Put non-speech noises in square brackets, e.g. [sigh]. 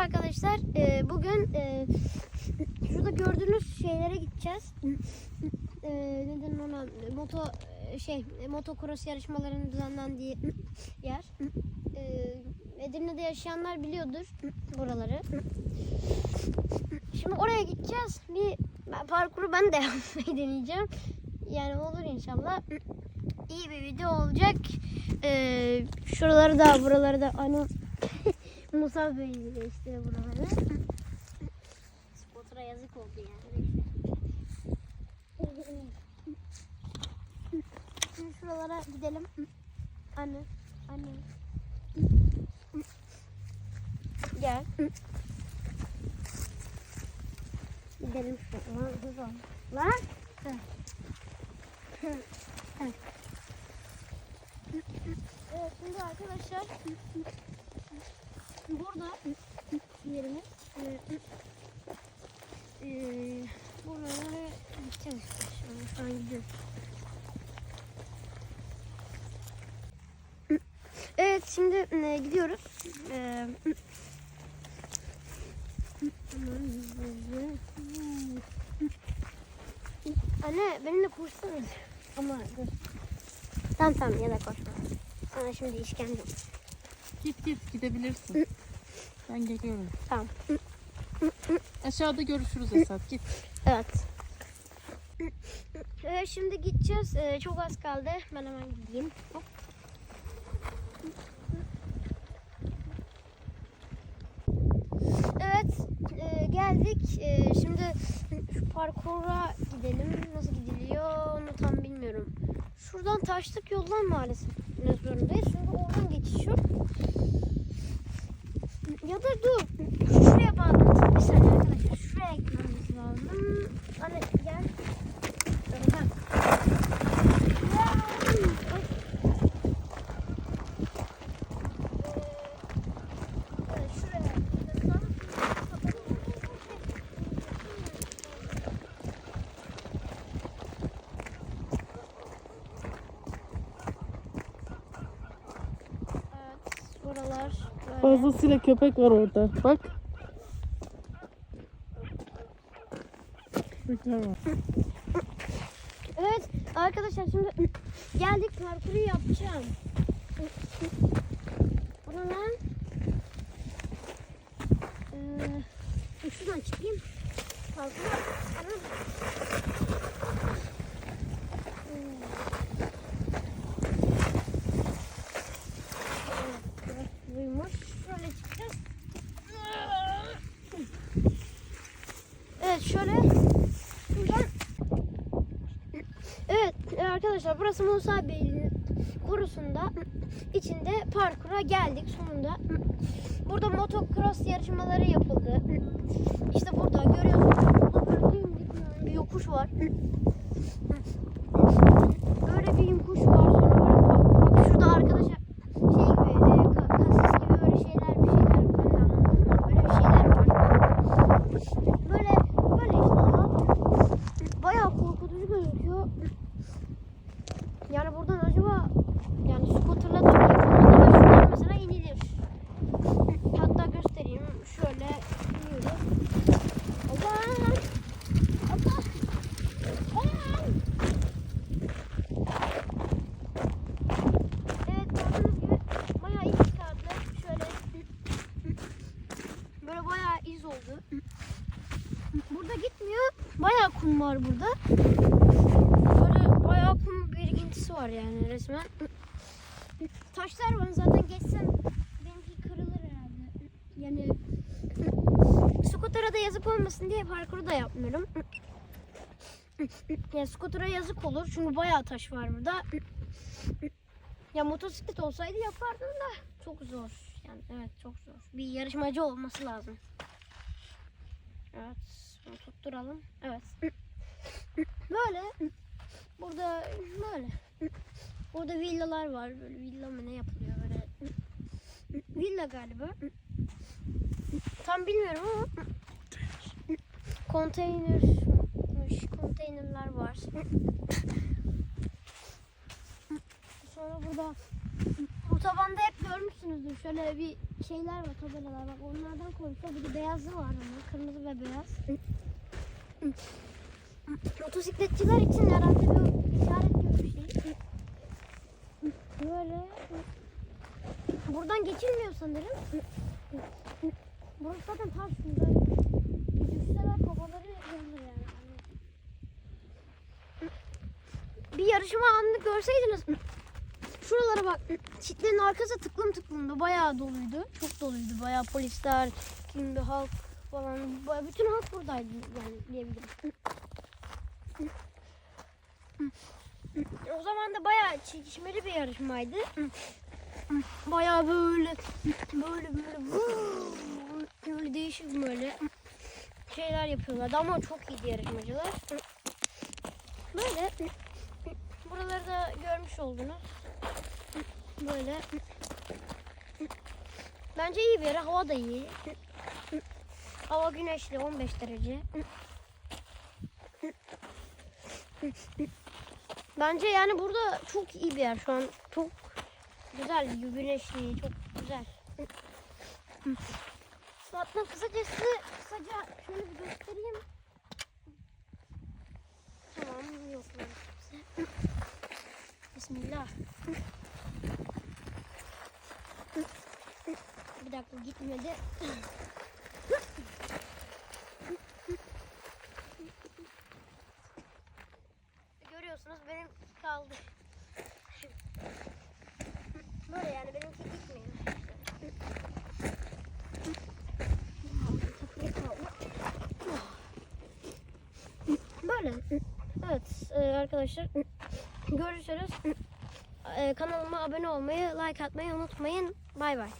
arkadaşlar. Ee, bugün e, şurada gördüğünüz şeylere gideceğiz. Ee, neden ona moto şey motocross yarışmalarının düzenlendiği yer. Ee, Edirne'de yaşayanlar biliyordur buraları. Şimdi oraya gideceğiz. Bir parkuru ben de [laughs] yapmayı deneyeceğim. Yani olur inşallah. İyi bir video olacak. Ee, şuraları da buraları da hani Musa Bey'in de işte buraları. [laughs] Spotura yazık oldu yani. Şimdi şuralara gidelim. Anne, anne. Gel. Gidelim şuraya. Lan şimdi arkadaşlar burada yerimiz e, e, buralara gideceğiz işte. Şu an. Evet şimdi e, gidiyoruz. E, Anne benimle koşsana. Ama dur. Tamam tamam ya da koşma. Sana şimdi işkence. Git git gidebilirsin. Ben geliyorum. Tamam. Aşağıda görüşürüz Esat git. Evet. Evet şimdi gideceğiz. Ee, çok az kaldı. Ben hemen gideyim. Hop. Evet e, geldik. E, şimdi şu parkura gidelim. Nasıl gidiliyor onu tam bilmiyorum. Şuradan taşlık yoldan maalesef ne zorundayız. Çünkü oradan geçiş yok. Ya da dur. Şuraya bağlı. Bir saniye arkadaşlar. Şuraya gitmemiz lazım. Anne gel. Dur, ha. Ya, ay. Ee, evet, şuraya gitmemiz lazım. Evet, buralar böyle. Fazlasıyla köpek var orada. Bak. Köpekler var. Evet arkadaşlar şimdi geldik parkuru yapacağım. Bu ne lan? Ee, şuradan çıkayım. Parkuru Anam. Hmm. Evet, burası buymuş. Şöyle çıkacağız. Evet şöyle. Şuradan Evet e, arkadaşlar burası Musa Bey'in korusunda içinde parkura geldik sonunda. Burada motocross yarışmaları yapıldı. İşte burada görüyorsunuz. Burada bir yokuş var. Böyle bir yokuş var. Sonra böyle bak şurada arkadaşlar şey gibi e, ka- kasis gibi böyle şeyler bir şeyler ben de anlamadım. Böyle bir şeyler var. Böyle böyle işte ama bayağı korkutucu gözüküyor. Yani buradan acaba yani scooterla da mı yapılmaz ama şuradan mesela inilir. Hatta göstereyim. Şöyle iniyoruz. Allah! Allah! Allah! Evet gördüğünüz gibi bayağı iz çıkardı. Şöyle böyle bayağı iz oldu. Burada gitmiyor. Bayağı var burada. Böyle bayağı kum birikintisi var yani resmen. Taşlar var zaten geçsem benimki kırılır herhalde. Yani skutera da yazık olmasın diye parkuru da yapmıyorum. Yani skutera yazık olur çünkü bayağı taş var burada. Ya motosiklet olsaydı yapardım da çok zor. Yani evet çok zor. Bir yarışmacı olması lazım. Evet. Tutturalım. Evet. Böyle. Burada böyle. Burada villalar var. Böyle villa mı ne yapılıyor böyle. Villa galiba. Tam bilmiyorum ama konteynermiş. Konteynerler var. Sonra burada Otobanda hep görmüşsünüzdür. Şöyle bir şeyler var, tabelalar bak. Onlardan koymuşlar. Bir de beyazı var ama. Kırmızı ve beyaz. Motosikletçiler için herhalde bir işaret gibi bir şey. Böyle. Buradan geçilmiyor sanırım. Burası zaten taş burada. Düşseler kafaları yanır yani. Bir yarışma anını görseydiniz şuralara bak çitlerin arkası tıklım tıklımdı bayağı doluydu çok doluydu bayağı polisler şimdi halk falan bayağı bütün halk buradaydı yani diyebilirim o zaman da bayağı çekişmeli bir yarışmaydı. Bayağı böyle böyle böyle böyle değişik böyle şeyler yapıyorlardı ama çok iyiydi yarışmacılar. Böyle buraları da görmüş oldunuz. Böyle. Bence iyi bir yer. Hava da iyi. Hava güneşli 15 derece. Bence yani burada çok iyi bir yer şu an. Çok güzel, güneşli, çok güzel. Hatta kısacası kısaca şöyle bir göstereyim. Tamam yok. Bismillah. Bir dakika gitmedi. Görüyorsunuz benim kaldı. Böyle yani benimki gitmiyor. Böyle. Evet e, arkadaşlar görüşürüz. E, Kanalıma abone olmayı, like atmayı unutmayın. Bay bay.